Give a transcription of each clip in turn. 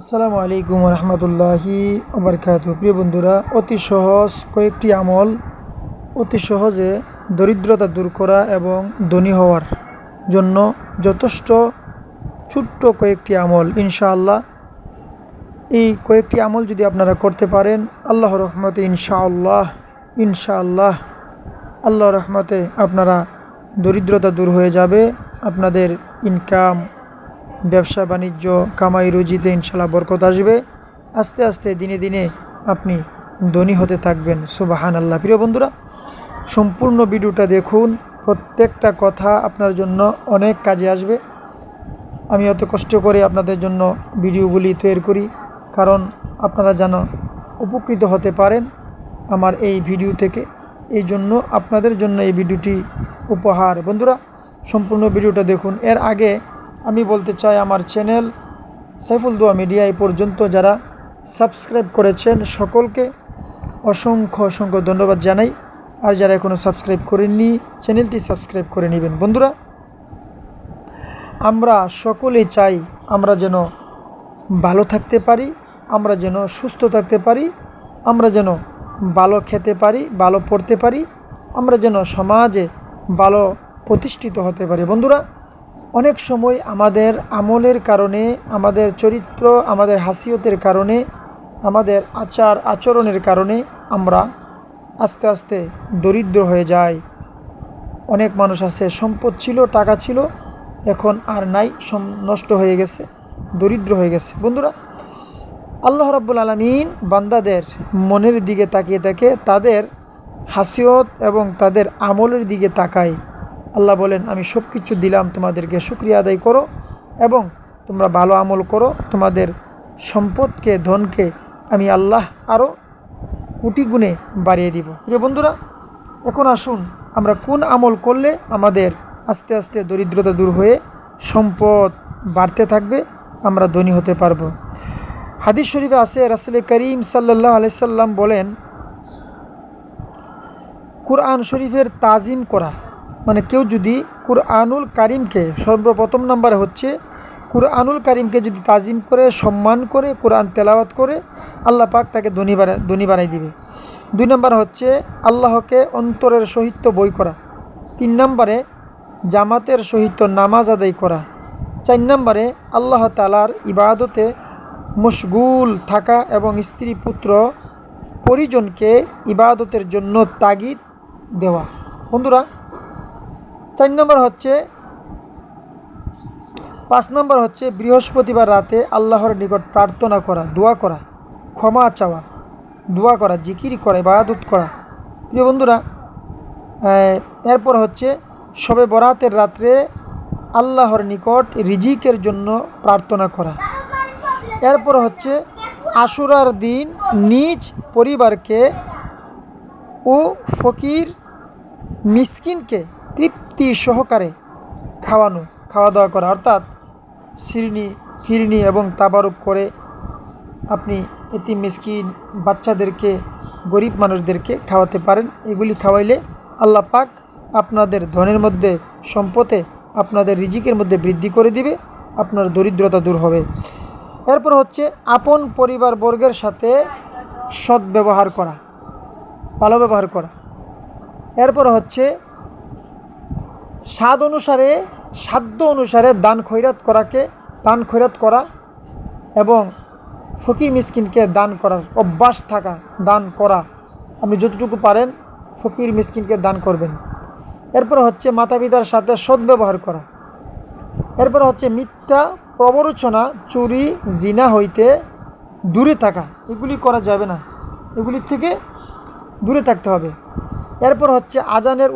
আসসালামু আলাইকুম রহমতুল্লাহি ওবরকাত। প্রিয় বন্ধুরা, অতি সহজ কয়েকটি আমল, অতি সহজে দরিদ্রতা দূর করা এবং ধনী হওয়ার জন্য যথেষ্ট ছোট্ট কয়েকটি আমল, ইনশাআল্লাহ। এই কয়েকটি আমল যদি আপনারা করতে পারেন, আল্লাহ রহমতে ইনশাআল্লাহ ইনশাআল্লাহ, আল্লাহ রহমতে আপনারা দরিদ্রতা দূর হয়ে যাবে, আপনাদের ইনকাম ব্যবসা বাণিজ্য, কামাই, রুজিতে ইনশাল্লাহ বরকত আসবে। আস্তে আস্তে দিনে দিনে আপনি ধনী হতে থাকবেন। সুবাহান আল্লাহ প্রিয় বন্ধুরা, সম্পূর্ণ ভিডিওটা দেখুন। প্রত্যেকটা কথা আপনার জন্য অনেক কাজে আসবে। আমি অত কষ্ট করে আপনাদের জন্য ভিডিওগুলি তৈরি করি, কারণ আপনারা যেন উপকৃত হতে পারেন আমার এই ভিডিও থেকে। এই জন্য আপনাদের জন্য এই ভিডিওটি উপহার। বন্ধুরা, সম্পূর্ণ ভিডিওটা দেখুন। এর আগে আমি বলতে চাই আমার চ্যানেল সাইফুল দোয়া মিডিয়া এই পর্যন্ত যারা সাবস্ক্রাইব করেছেন সকলকে অসংখ্য অসংখ্য ধন্যবাদ জানাই। আর যারা এখনও সাবস্ক্রাইব করেননি, চ্যানেলটি সাবস্ক্রাইব করে নেবেন। বন্ধুরা, আমরা সকলেই চাই আমরা যেন ভালো থাকতে পারি, আমরা যেন সুস্থ থাকতে পারি, আমরা যেন ভালো খেতে পারি, ভালো পড়তে পারি, আমরা যেন সমাজে ভালো প্রতিষ্ঠিত হতে পারি। বন্ধুরা অনেক সময় আমাদের আমলের কারণে, আমাদের চরিত্র, আমাদের হাসিয়তের কারণে, আমাদের আচার আচরণের কারণে আমরা আস্তে আস্তে দরিদ্র হয়ে যাই। অনেক মানুষ আছে, সম্পদ ছিল, টাকা ছিল, এখন আর নাই নষ্ট হয়ে গেছে, দরিদ্র হয়ে গেছে। বন্ধুরা, আল্লাহ রাব্বুল আলমিন বান্দাদের মনের দিকে তাকিয়ে থাকে তাদের হাসিয়ত এবং তাদের আমলের দিকে তাকায়। আল্লাহ বলেন, আমি সব কিছু দিলাম, তোমাদেরকে শুক্রিয়া আদায় করো এবং তোমরা ভালো আমল করো। তোমাদের সম্পদকে, ধনকে আমি আল্লাহ আরও কোটি গুণে বাড়িয়ে দিব। প্রিয় বন্ধুরা, এখন আসুন আমরা কোন আমল করলে আমাদের আস্তে আস্তে দরিদ্রতা দূর হয়ে সম্পদ বাড়তে থাকবে, আমরা ধনী হতে পারব। হাদিস শরীফে আছে, রাসুল করিম সাল্লাহ আলাইসাল্লাম বলেন, কুরআন শরীফের তাজিম করা মানে কেউ যদি কুরআনুল কারিমকে সর্বপ্রথম নাম্বারে হচ্ছে, কুরআনুল কারিমকে যদি তাজিম করে, সম্মান করে, কোরআন তেলাওয়াত করে, আল্লাহ পাক তাকে ধনী বাড়া ধনী বানাই দিবে। দুই নম্বর হচ্ছে আল্লাহকে অন্তরের সহিত বই করা। তিন নম্বরে জামাতের সহিত নামাজ আদায় করা। চার নম্বরে আল্লাহ তালার ইবাদতে মশগুল থাকা এবং স্ত্রী পুত্র পরিজনকে ইবাদতের জন্য তাগিদ দেওয়া। বন্ধুরা চার নম্বর হচ্ছে, পাঁচ নম্বর হচ্ছে বৃহস্পতিবার রাতে আল্লাহর নিকট প্রার্থনা করা, দোয়া করা, ক্ষমা চাওয়া, দোয়া করা, জিকির করা, ইবাদত করা। প্রিয় বন্ধুরা এরপর হচ্ছে, সবে বরাতের রাত্রে আল্লাহর নিকট রিজিকের জন্য প্রার্থনা করা। এরপর হচ্ছে, আশুরার দিন নিজ পরিবারকে ও ফকির, মিসকিনকে তৃপ্তি সহকারে খাওয়ানো খাওয়া দাওয়া করা। অর্থাৎ শিরনি ফিরনি এবং তাবারুক করে আপনি এটি মিসকিন বাচ্চাদেরকে, গরিব মানুষদেরকে খাওয়াতে পারেন। এগুলি খাওয়াইলে আল্লাহ পাক আপনাদের ধনের মধ্যে সম্পদে, আপনাদের রিজিকের মধ্যে বৃদ্ধি করে দিবে, আপনার দরিদ্রতা দূর হবে। এরপর হচ্ছে আপন পরিবার বর্গের সাথে সৎ ব্যবহার করা, ভালো ব্যবহার করা। এরপর হচ্ছে স্বাদ অনুসারে, সাধ্য অনুসারে দান খৈরাত করাকে, দান খৈরাত করা এবং ফকির মিসকিনকে দান করার অভ্যাস থাকা, দান করা। আপনি যতটুকু পারেন, ফকির মিসকিনকে দান করবেন। এরপর হচ্ছে মাতা পিতার সাথে সদ্ব্যবহার করা। এরপর হচ্ছে মিথ্যা প্রবরোচনা চুরি, জিনা হইতে দূরে থাকা। এগুলি করা যাবে না। এগুলির থেকে দূরে থাকতে হবে। এরপর হচ্ছে আজানের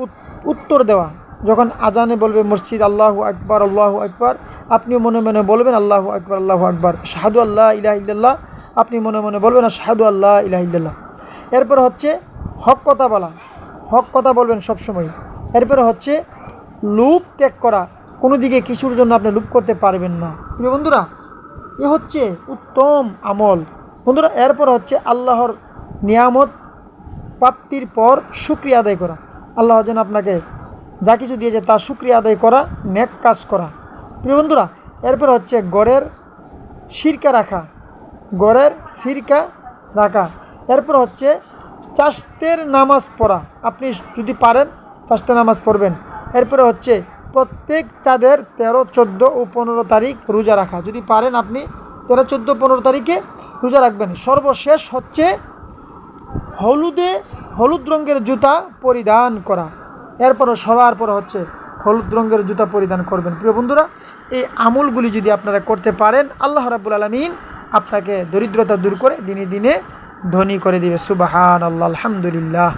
উত্তর দেওয়া। যখন আজানে বলবে মসজিদ, আল্লাহ আকবার আল্লাহ আকবার, আপনিও মনে মনে বলবেন আল্লাহ আকবার আল্লাহ আকবার। শাহাদু আল্লাহ ইলাহ ইল্লাল্লাহ, আপনি মনে মনে বলবেন শাহাদু আল্লাহ ইলাহ ইল্লাল্লাহ। এরপর হচ্ছে হক কথা বলা। হক কথা বলবেন সবসময় এরপরে হচ্ছে লুপ ত্যাগ করা। কোনো দিকে কিছুর জন্য আপনি লুপ করতে পারবেন না। প্রিয় বন্ধুরা, এ হচ্ছে উত্তম আমল। বন্ধুরা, এরপর হচ্ছে আল্লাহর নিয়ামত, প্রাপ্তির পর শুক্রিয়া আদায় করা। আল্লাহ যেন আপনাকে যা কিছু দিয়েছে তা শুক্রিয়া আদায় করা, নেক কাজ করা। প্রিয় বন্ধুরা, এরপর হচ্ছে গড়ের শিরকা রাখা। গড়ের সিরকা রাখা। এরপর হচ্ছে চাষতের নামাজ পড়া। আপনি যদি পারেন চাষতের নামাজ পড়বেন। এরপরে হচ্ছে প্রত্যেক চাঁদের তেরো, চোদ্দ ও পনেরো তারিখ রোজা রাখা। যদি পারেন আপনি তেরো, চোদ্দ, পনেরো তারিখে রোজা রাখবেন। সর্বশেষ হচ্ছে হলুদে, হলুদ রঙের জুতা পরিধান করা। এরপরে সবার পর হচ্ছে হলুদ রঙের জুতা পরিধান করবেন। প্রিয় বন্ধুরা, এই আমলগুলি যদি আপনারা করতে পারেন, আল্লাহ রাবুল আলমিন আপনাকে দরিদ্রতা দূর করে দিনে দিনে ধনী করে দিবে। সুবাহান আল্লাহ আলহামদুলিল্লাহ।